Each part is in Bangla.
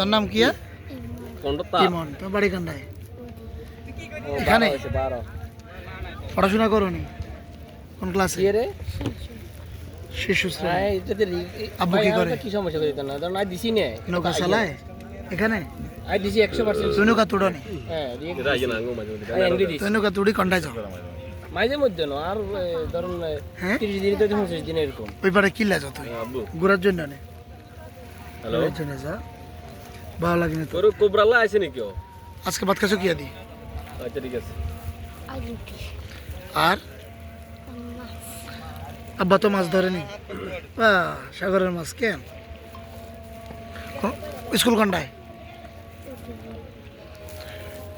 তোর নাম কি আর? ইমন তোর বাড়ি এখানে? পড়াশোনা করনি? কোন ক্লাসে শিশু আব্বু কি করে? কি সমস্যা করে না? ধরুন আই দিছি নে। নৌকা চালায় এখানে? আই দিছি একশো পার্সেন্ট তুই নৌকা তুড়নি? হ্যাঁ এনগি দিছি। তুই নৌকা তুড়ি কন্টাই যাও? মাঝে মধ্যে না আর ধরুন এ, হ্যাঁ? তিরিশ দিন তো পঁচিশ দিন এরকম। ওই পারে ঘুরার জন্য নে। হ্যালো? জন্য যা। ভালো লাগে না তোর কোবরালা আছে নাকি আজকে ভাত খাচ্ছ কি আদি? আচ্ছা ঠিক আছে। আর? আব্বা তো মাছ ধরেনি বা সাগরের মাছ কেন? স্কুল কোনটায়?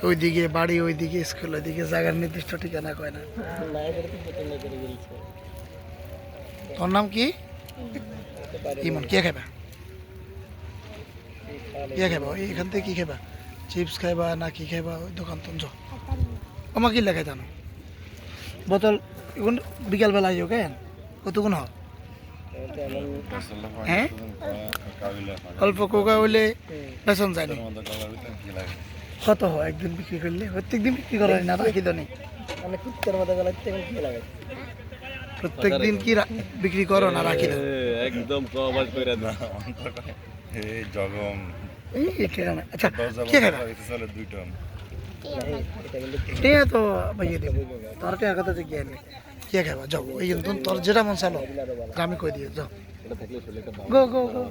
ওইদিকে বাড়ি ওইদিকে স্কুল ওইদিকে জায়গার নির্দিষ্ট ঠিকানা কয় না। তোর নাম কি? ইমন কে খাইবা? কে খাইবা এখান থেকে কি খাইবা? চিপস খাইবা না কি খাইবা? ওই দোকান তো যাও আমার কি লেখাই জানো? বোতল এখন বিকালবেলা আইও কেন? কতক্ষণ হয়? হ্যাঁ? অল্প কোকা হইলে বেতন যায়নি কত হয়? একদিন বিক্রি করলে? প্রত্যেক দিন বিক্রি করা হয় না? রাখি তো নেই। মানে প্রত্যেক দিন কি বিক্রি করো না? রাখি একদম করে না জগম। এই ঠিকানা আচ্ছা কিন্তু কে তো ভাইয়ে দেবো। তোর কে কথা থেকে আনি কে খাইবা যাও এই কিন্তু তোর যেটা মন চালো আমি কই দিয়ে যাও। গো গো গো।